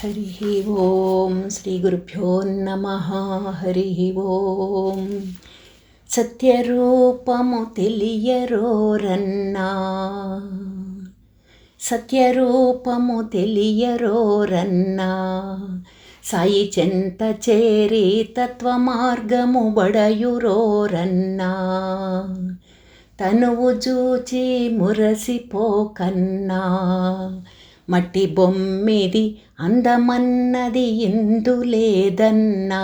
హరి ఓం శ్రీ గురుభ్యో నమ. హరి ఓం. సత్యరూపము తెలియరోరన్నా సత్యరూపము తెలియరోరన్నా సాయి చెంత చేరి తత్వ మార్గము బడయురోరన్నా తనువు చూచి మురసిపోకన్నా మట్టి బొమ్మిది అందమన్నది ఎందు లేదన్నా.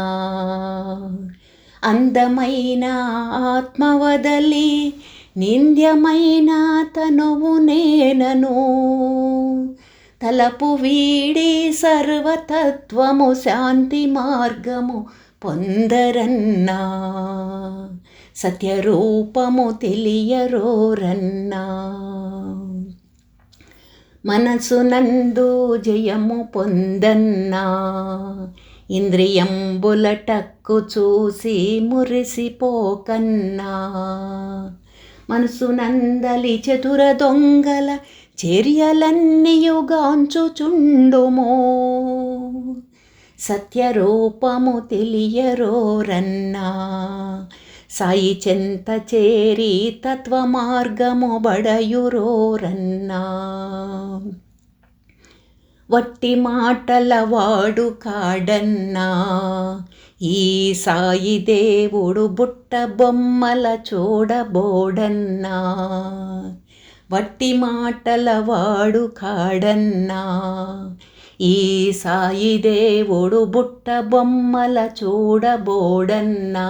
అందమైన ఆత్మవదలి నింద్యమైన తనువు నేనను. తలపు వీడి సర్వతత్వము శాంతి మార్గము పొందరన్నా. సత్యరూపము తెలియరోరన్నా. మనసునందు జయము పొందన్నా. ఇంద్రియంబుల టక్కు చూసి మురిసిపోకన్నా. మనసునందలి చతుర దొంగల చర్యలన్నీయుగాంచుచుండుమో సత్యరూపము తెలియరోరన్నా. సాయి చెంత చేరి తత్వ వట్టి మాటల వాడు కాడన్నా. ఈ సాయి దేవుడు బుట్ట బొమ్మల చూడబోడన్నా. వట్టి మాటల వాడు కాడన్నా. ఈ సాయి దేవుడు బుట్ట బొమ్మల చూడబోడన్నా.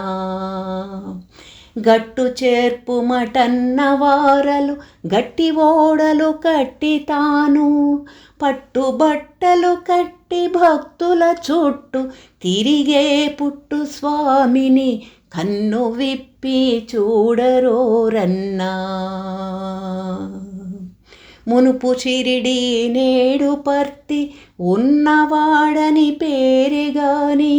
గట్టు చేర్పు మటన్న వారలు గట్టి ఓడలు కట్టి తాను పట్టుబట్టలు కట్టి భక్తుల చుట్టూ తిరిగే పుట్టు స్వామిని కన్ను విప్పి చూడరోరన్నా మునుపు చిరిడి నేడు పర్తి ఉన్నవాడని పేరుగాని.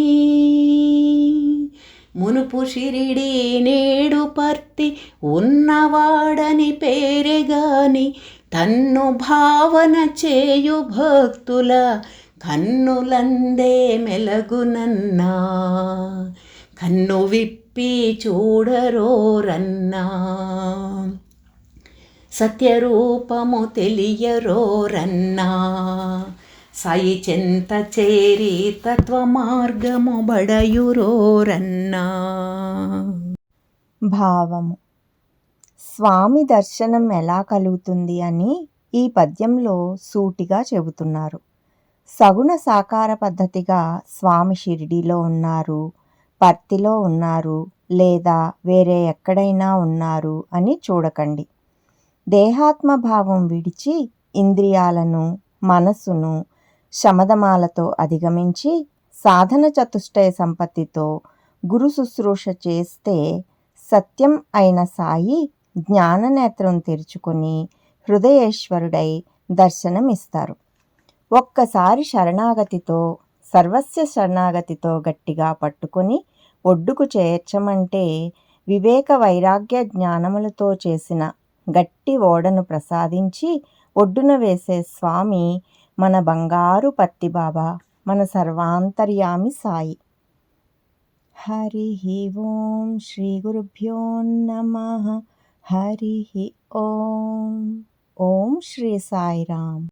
మునుపు షిరిడి నేడు పర్తి ఉన్నవాడని పేరుగాని తన్ను భావన చేయు భక్తుల కన్నులందే మెలగునన్నా కన్ను విప్పి చూడరోరన్నా సత్యరూపము తెలియరోరన్నా సాయి చెంత చేరి తత్వ మార్గము బడయురోరన్నా. భావము. స్వామి దర్శనం ఎలా కలుగుతుంది అని ఈ పద్యంలో సూటిగా చెబుతున్నారు. సగుణ సాకార పద్ధతిగా స్వామి షిరిడిలో ఉన్నారు పర్తిలో ఉన్నారు లేదా వేరే ఎక్కడైనా ఉన్నారు అని చూడకండి. దేహాత్మ భావం విడిచి ఇంద్రియాలను మనస్సును శమదమాలతో అధిగమించి సాధన చతుష్టయ సంపత్తితో గురు శుశ్రూష చేస్తే సత్యం అయిన సాయి జ్ఞాననేత్రం తెరుచుకొని హృదయేశ్వరుడై దర్శనమిస్తారు. ఒక్కసారి శరణాగతితో సర్వస్య శరణాగతితో గట్టిగా పట్టుకొని ఒడ్డుకు చేర్చమంటే వివేక వైరాగ్య జ్ఞానములతో చేసిన గట్టి ఓడను ప్రసాదించి ఒడ్డున వేసే స్వామి మన బంగారు పత్తిబాబా మన సర్వాంతర్యామి సాయి. హరి ఓం శ్రీ గురుభ్యో నమ. హరి ఓం. ఓం శ్రీ సాయిరామ్.